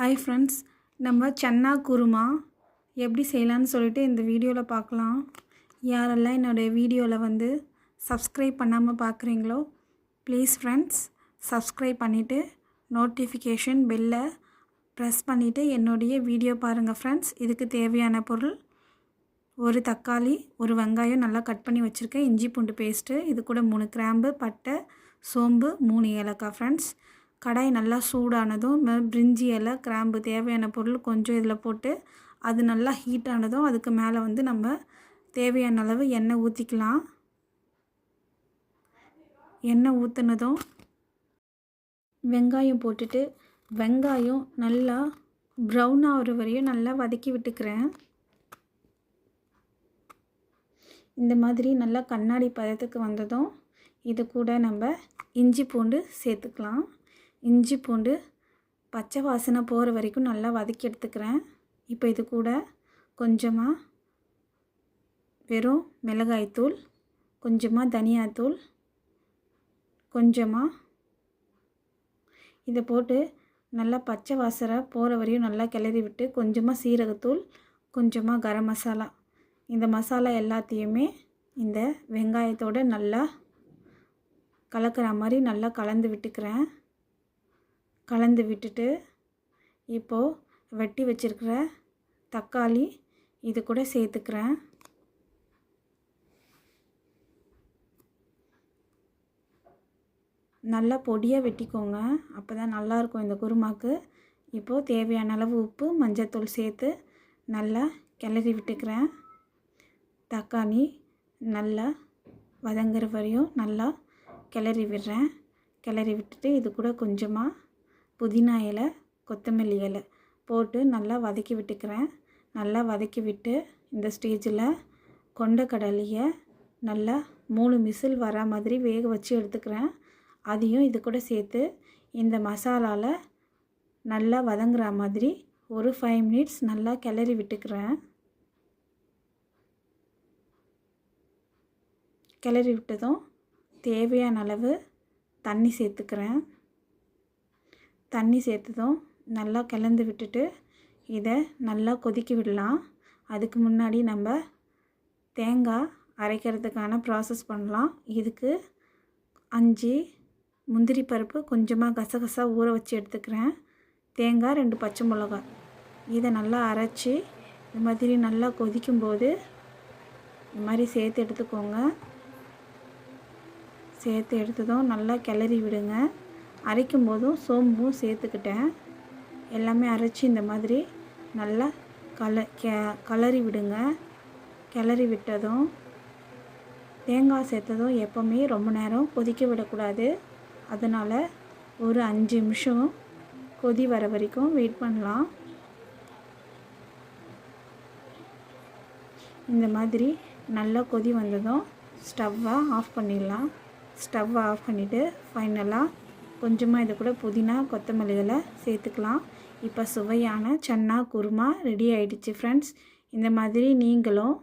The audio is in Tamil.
ஹாய் ஃப்ரெண்ட்ஸ் நம்ம சன்னா குருமா எப்படி செய்யலான்னு சொல்லிட்டு இந்த வீடியோவில் பார்க்கலாம். யாரெல்லாம் என்னோடய வீடியோவில் வந்து சப்ஸ்கிரைப் பண்ணாமல் பார்க்குறீங்களோ ப்ளீஸ் ஃப்ரெண்ட்ஸ் சப்ஸ்கிரைப் பண்ணிவிட்டு நோட்டிஃபிகேஷன் பெல்லை ப்ரெஸ் பண்ணிவிட்டு என்னுடைய வீடியோ பாருங்கள் ஃப்ரெண்ட்ஸ் இதுக்கு தேவையான பொருள் ஒரு தக்காளி ஒரு வெங்காயம் நல்லா கட் பண்ணி வச்சுருக்கேன். இஞ்சி பூண்டு பேஸ்ட்டு இது கூட மூணு கிராம்பு பட்டை சோம்பு மூணு ஏலக்காய் ஃப்ரெண்ட்ஸ் கடாய் நல்லா சூடானதும் பிரிஞ்சி இலை கிராம்பு தேவையான பொருள் கொஞ்சம் இதில் போட்டு அது நல்லா ஹீட் ஆனதும் அதுக்கு மேலே வந்து நம்ம தேவையான அளவு எண்ணெய் ஊற்றிக்கலாம் எண்ணெய் ஊற்றுனதும் வெங்காயம் போட்டுட்டு வெங்காயம் நல்லா ப்ரௌன் ஆகிற வரையும் நல்லா வதக்கி விட்டுக்கிறேன். இந்த மாதிரி நல்லா கண்ணாடி பதத்துக்கு வந்ததும் இது கூட நம்ம இஞ்சி பூண்டு சேர்த்துக்கலாம். இஞ்சி பூண்டு பச்சை வாசனை போகிற வரைக்கும் நல்லா வதக்கி எடுத்துக்கிறேன். இப்போ இது கூட கொஞ்சமாக வெறும் மிளகாய்த்தூள் கொஞ்சமாக தனியாத்தூள் கொஞ்சமாக இதை போட்டு நல்லா பச்சை வாசனை போகிற வரையும் நல்லா கிளறி விட்டு கொஞ்சமாக சீரகத்தூள் கொஞ்சமாக கரம் மசாலா. இந்த மசாலா எல்லாத்தையுமே இந்த வெங்காயத்தோட நல்லா கலக்கிற மாதிரி நல்லா கலந்து விட்டுக்கிறேன். கலந்து விட்டுட்டு இப்போது வெட்டி வச்சுருக்கிற தக்காளி இது கூட சேர்த்துக்கிறேன். நல்லா பொடியாக வெட்டிக்கோங்க. அப்போ தான் நல்லாயிருக்கும் இந்த குருமாக்கு. இப்போது தேவையான அளவு உப்பு மஞ்சத்தூள் சேர்த்து நல்லா கிளறி விட்டுக்கிறேன். தக்காளி நல்லா வதங்குற வரையும் நல்லா கிளறி விடுறேன். கிளறி விட்டுட்டு இது கூட கொஞ்சமாக புதினா இலை கொத்தமல்லி இலை போட்டு நல்லா வதக்கி விட்டுக்கிறேன். நல்லா வதக்கி விட்டு இந்த ஸ்டேஜில் கொண்டக்கடலையை நல்லா மூணு மிசில் வர மாதிரி வேக வச்சு எடுத்துக்கிறேன். அதையும் இது கூட சேர்த்து இந்த மசாலாவில் நல்லா வதங்குற மாதிரி ஒரு ஃபைவ் மினிட்ஸ் நல்லா கிளறி விட்டுக்கிறேன். கிளறி விட்டதும் தேவையான அளவு தண்ணி சேர்த்துக்கிறேன். தண்ணி சேர்த்ததும் நல்லா கிளந்து விட்டுட்டு இதை நல்லா கொதிக்க விடலாம். அதுக்கு முன்னாடி நம்ம தேங்காய் அரைக்கிறதுக்கான ப்ராசஸ் பண்ணலாம். இதுக்கு அஞ்சு முந்திரி பருப்பு கொஞ்சமாக கசகசா ஊற வச்சு எடுத்துக்கிறேன். தேங்காய் ரெண்டு பச்சை மிளகாய். இதை நல்லா அரைச்சி இந்த மாதிரி நல்லா கொதிக்கும்போது இந்த மாதிரி சேர்த்து எடுத்துக்கோங்க. சேர்த்து எடுத்ததும் நல்லா கிளறி விடுங்க. அரைக்கும் போதும் சோம்பும் சேர்த்துக்கிட்டேன். எல்லாமே அரைச்சி இந்த மாதிரி நல்லா கல கெ கலரி விடுங்க. கிளறி விட்டதும் தேங்காய் சேர்த்ததும் எப்போவுமே ரொம்ப நேரம் கொதிக்க விடக்கூடாது. அதனால் ஒரு அஞ்சு நிமிஷம் கொதி வர வரைக்கும் வெயிட் பண்ணலாம். இந்த மாதிரி நல்லா கொதி வந்ததும் ஸ்டவ்வை ஆஃப் பண்ணிடலாம். ஸ்டவ்வை ஆஃப் பண்ணிவிட்டு ஃபைனலாக கொஞ்சமாக இது கூட புதினா கொத்தமல்லிகளை சேர்த்துக்கலாம். இப்போ சுவையான சன்னா குருமா ரெடி ஆயிடுச்சு ஃப்ரெண்ட்ஸ் இந்த மாதிரி நீங்களும்